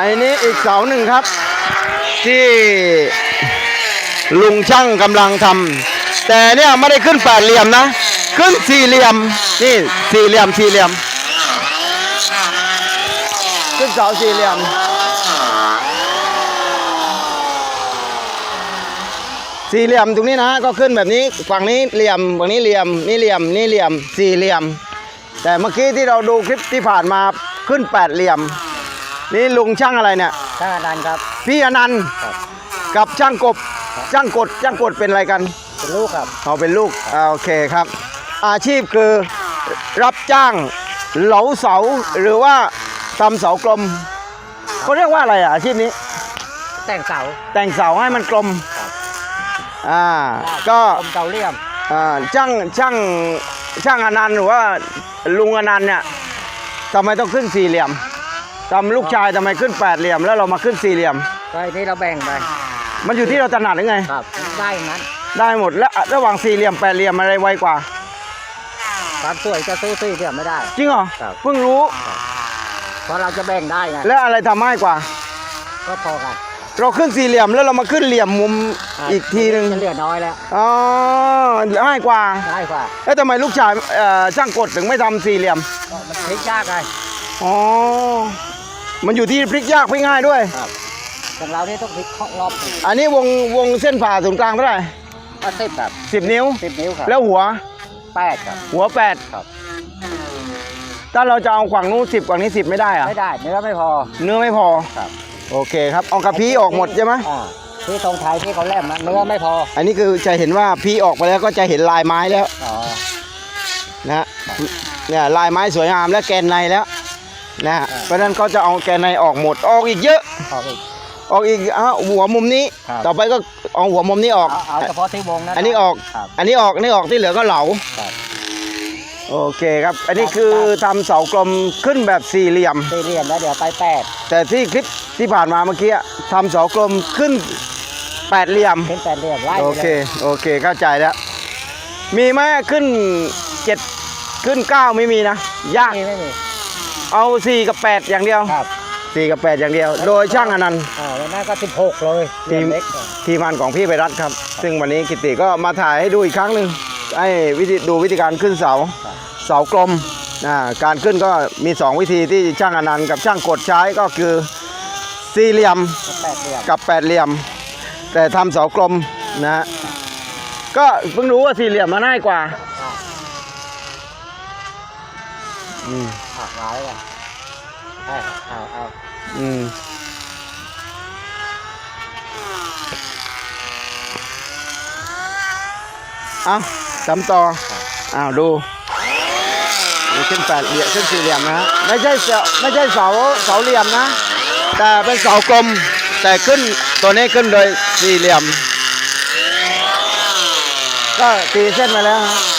อันนี้อีกเสาหนึ่งครับ ที่ลุงช่างกำลังทำแต่เนี่ยไม่ได้ขึ้นแปดเหลี่ยมนะ ขึ้นสี่เหลี่ยมนี่สี่เหลี่ยมสี่เหลี่ยม ขึ้นเสาสี่เหลี่ยม สี่เหลี่ยมตรงนี้นะก็ขึ้นแบบนี้ฝั่งนี้เหลี่ยมฝั่งนี้เหลี่ยมนี่เหลี่ยมนี่เหลี่ยมสี่เหลี่ยม แต่เมื่อกี้ที่เราดูคลิปที่ผ่านมาขึ้นแปดเหลี่ยม นี่ลุงช่างอะไรเนี่ยช่างอนันต์ครับ พี่อนันต์ครับ กับช่างกบช่างกดช่างกดเป็นอะไรกันเป็นลูกครับเขาเป็นลูกอ่าโอเคครับ อาชีพคือรับจ้างเหลาเสาหรือว่าทำเสากลมเขาเรียกว่าอะไรอะอาชีพนี้ แต่งเสาแต่งเสาให้มันกลมครับอ่าก็กลมเสาเหลี่ยมอ่าช่างช่างช่างอนันต์หรือว่าลุงอนันต์เนี่ยทำไมต้องขึ้นสี่เหลี่ยม ทำลูกชายทำไมขึ้นแปดเหลี่ยมแล้วเรามาขึ้นสี่เหลี่ยม ก็ไอ้นี่เราแบ่งไปมันอยู่ที่เราถนัดหรือไง ครับได้อย่างนั้นได้หมดแล้วระหว่างสี่เหลี่ยมแปดเหลี่ยมอะไรไวกว่า ความสวยจะสู้สี่เหลี่ยมไม่ได้ จริงเหรอครับ เพิ่งรู้ เพราะเราจะแบ่งได้ไงแล้วอะไรทำง่ายกว่า ก็พอกันเราขึ้นสี่เหลี่ยมแล้วเรามาขึ้นเหลี่ยมมุมอีกทีหนึ่งจะเหลือน้อยแล้วอ๋อง่ายกว่าง่ายกว่าแล้วทำไมลูกชายเอ่อช่างกดถึงไม่ทำสี่เหลี่ยมก็มันพลิกยากไงอ๋อ มันอยู่ที่พลิกยากพลิกง่ายด้วยครับของเรานี่ต้องพลิกเคาะรอบอันนี้วงวงเส้นผ่าศูนย์กลางเท่าไหร่ก็สิบครับสิบนิ้ว สิบนิ้วครับแล้วหัวแปดครับ หัวแปดครับ ถ้าเราจะเอาขวางนู้นสิบขวางนี้สิบไม่ได้อะไม่ได้เนื้อไม่พอ เนื้อไม่พอ ครับ โอเคครับเอากระพีออกหมดใช่ไหมอ่าที่ตรงไทยที่เขาแลมนะเนื้อไม่พอ อันนี้คือจะเห็นว่าพีออกไปแล้วก็จะเห็นลายไม้แล้วอ๋อ นะฮะเนี่ยลายไม้สวยงามและแกนในแล้ว นะฮะเพราะฉะนั้นเขาจะเอาแกนในออกหมดออกอีกเยอะ ออกอีก ออกอีกอะหัวมุมนี้ ครับ ต่อไปก็เอาหัวมุมนี้ออก เอาเอาเฉพาะที่วงนะอันนี้ออก ครับ อันนี้ออกอันนี้ออกที่เหลือก็เหลาครับโอเคครับ อันนี้คือทำเสากลมขึ้นแบบสี่เหลี่ยมสี่เหลี่ยมแล้วเดี๋ยวไปแปดแต่ที่คลิปที่ผ่านมาเมื่อกี้อะทำเสากลมขึ้นแปดเหลี่ยม ขึ้นแปดเหลี่ยมไล่โอไปเคลยโอเค เข้าใจแล้ว มีไหมขึ้นเจ็ดขึ้นเก้าไม่มีนะ ยาก ไม่ไม่มี เอาสี่กับแปดอย่างเดียวครับสี่กับแปดอย่างเดียว โดยช่างอนันต์อ่าวันนั้นก็สิบหกเลยทีมเล็กทีมงานของพี่ไปรัฐครับ ซึ่งวันนี้กิติก็มาถ่ายให้ดูอีกครั้งหนึ่งให้วิธีดูวิธีการขึ้นเสา เสากลมอ่าการขึ้นก็มี 2 วิธีที่ช่างอนันต์กับช่างกดใช้ก็คือสี่เหลี่ยม แปดเหลี่ยมกับแปดเหลี่ยม แต่ทำเสากลมนะฮะก็เพิ่งรู้ว่าสี่เหลี่ยมมันง่ายกว่า อืมอ่ามาแล้วกันเอาเอาเอาอืมเอาจำต่ออ้าวดูนี่ขึ้นแปดเหลี่ยมขึ้นสี่เหลี่ยมนะฮะไม่ใช่เสาไม่ใช่เสาเสาเหลี่ยมนะ แต่เป็นเสากลม แต่ขึ้นตัวนี้ขึ้นโดยสี่เหลี่ยม ก็ตีเส้นมาแล้วฮะ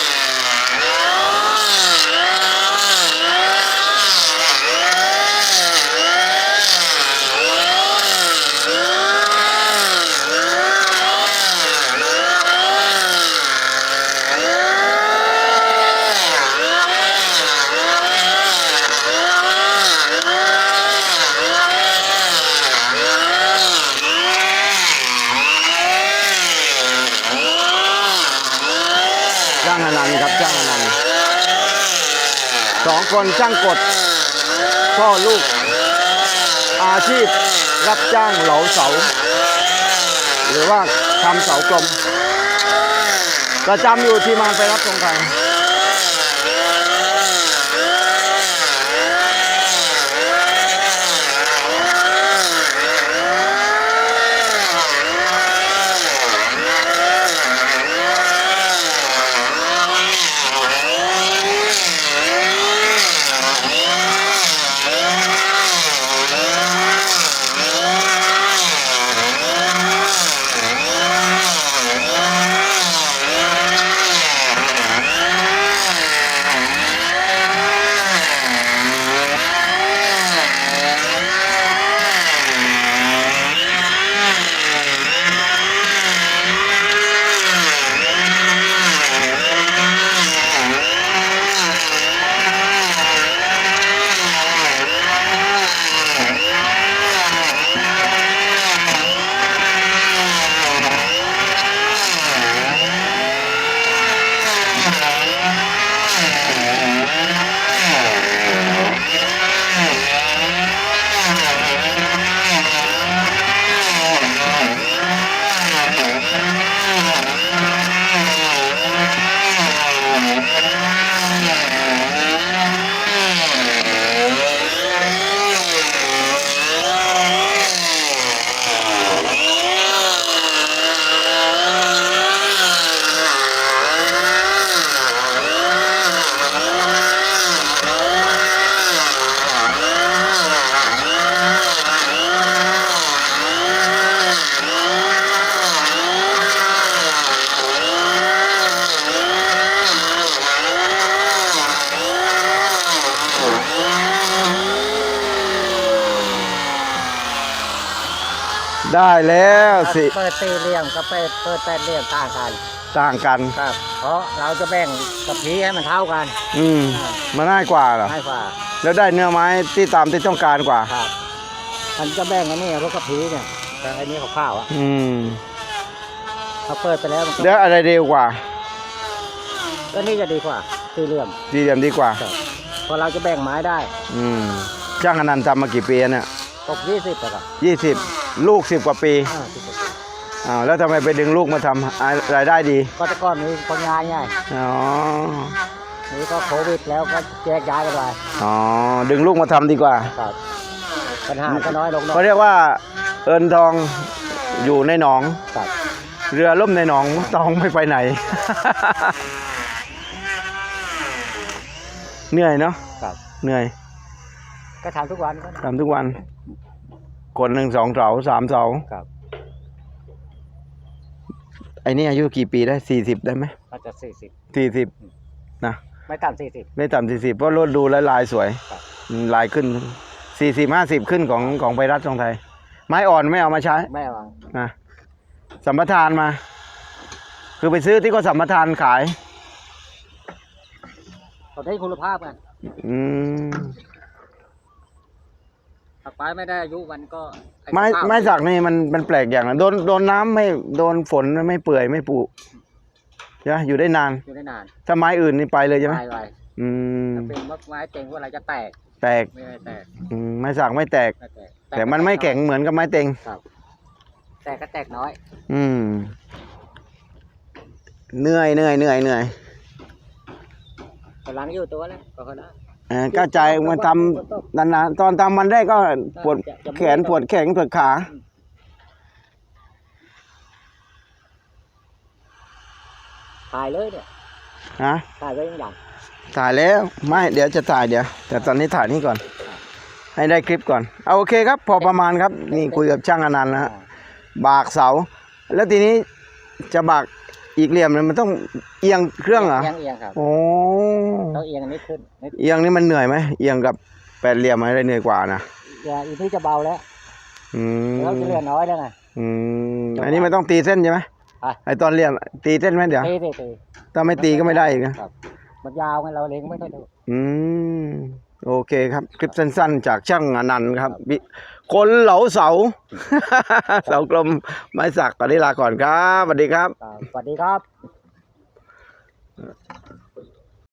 จ้างอนันต์ครับจ้างอนันต์สองคนจ้างกดพ่อลูก อาชีพรับจ้างเหลาเสา หรือว่าทำเสากลมประจำอยู่ที่มานไปรับตรงไป ได้แล้วสิ เปิดสี่เหลี่ยมกับเปิดเปิดแปดเหลี่ยมต่างกันต่างกัน ครับ เพราะเราจะแบ่งกะพีให้มันเท่ากันอืมมันง่ายกว่าเหรอให้ฝ่าแล้วได้เนื้อไม้ที่ตามที่ต้องการกว่า ครับ มันจะแบ่งอันนี้รถกะพีเนี่ยแต่อันนี้ของข้าวอะอืมเขาเปิดไปแล้วมันก็แล้วอะไรเร็วกว่า ก็นี่จะดีกว่าสี่เหลี่ยมดีเดียมดีกว่า ครับเพราะเราจะแบ่งไม้ได้อืมจ้างอนันต์ทำมากี่ปีแล้วเนี่ยตกยี่สิบแต่ก็ยี่สิบ ลูกสิบกว่าปีห้าสิบกว่าปีอ้าวแล้วทำไมไปดึงลูกมาทำอ่ารายได้ดี ก็แต่ก่อนมีคนงานไงอ๋อ นี่ก็โควิดแล้วก็แยกย้ายกันไปอ๋อ ดึงลูกมาทำดีกว่า ครับปัญหาก็น้อยลงหน่อเขายเรียกว่า เอินทองอยู่ในหนอง ครับเรือล่มในหนองตองไม่ไปไหน เหนื่อยเนาะครับ เหนื่อยก็ทำทุกวันก็ทำทุกวัน คนหนึ่งสองเสาสามเสาครับ ไอ้นี่อายุกี่ปีได้สี่สิบได้ไหมก็จะสี่สิบสี่สิบนะไม่ต่ำสี่สิบไม่ต่ำสี่สิบเพราะรถดูแล้วลายสวยครับอืมลายขึ้นสี่สิบห้าสิบขึ้นของของไพรัฐทองไทย ไม้อ่อนไม่เอามาใช้ไม่เอานะสัมปทานมา คือไปซื้อที่เขาสัมปทานขายเขาได้คุณภาพกันอืม ถักไปไม่ได้อายุมันก็อ้ไม้ข้าวไม้สักนี่มันมันแปลกอย่างนะโดนโดนน้ำไม่โดนฝนไม่เปื่อยไม่ปุใช่ไหมอยู่ได้นานอยู่ได้นานถ้าไม้อื่นนี่ไปเลยใช่ไหมไปไวอืมถ้าเป็นไม้เต็งว่าอะไรจะแตก แตกไม่ได้แตกอืมไม้สักไม่แตก ไม่แตกแต่มันไม่แข็งเหมือนกับไม้เต็งครับ แตกก็แตกน้อย อืมเหนื่อยเหนื่อยเหนื่อยเหนื่อย กำลังอยู่ตัวแล้วก็เขาได้ เออก็ใจมาทำนานๆตอนทำมันได้ก็ปวดแขนปวดแขนปวดขาถ่ายเลยเนี่ยฮะถ่ายไว้ยังอย่างถ่ายแล้วไม่เดี๋ยวจะถ่ายเดี๋ยว แต่ตอนนี้ถ่ายนี่ก่อน ให้ได้คลิปก่อน เอาโอเคครับ พอประมาณครับ นี่คุยกับช่างอนันต์นะฮะบากเสา แล้วทีนี้จะบาก อีกเหลี่ยมนึงมันต้องเอียงเครื่องเหรอเอียงเอียงครับโอ้ต้องเอียงนิดขึ้นนิดเอียงนี่มันเหนื่อยไหมเอียงกับแปดเหลี่ยมอะไรเหนื่อยกว่านะอย่าอีกที่จะเบาแล้วอืมเราจะเหลือน้อยแล้วไงอืมอันนี้มันต้องตีเส้นใช่ไหมอะไอตอนเหลี่ยมตีเส้นไหมเดี๋ยวตีตีตีถ้าไม่ตีก็ไม่ได้อีกนะครับมันยาวไงเราเล็งไม่ค่อยถูกอืมโอเคครับ คลิปสั้นๆ จากช่างอนันต์ครับ บิคนเหลาเสา เสากลมไม้สักตอนนี้ลาก่อนครับสวัสดีครับครับสวัสดีครับ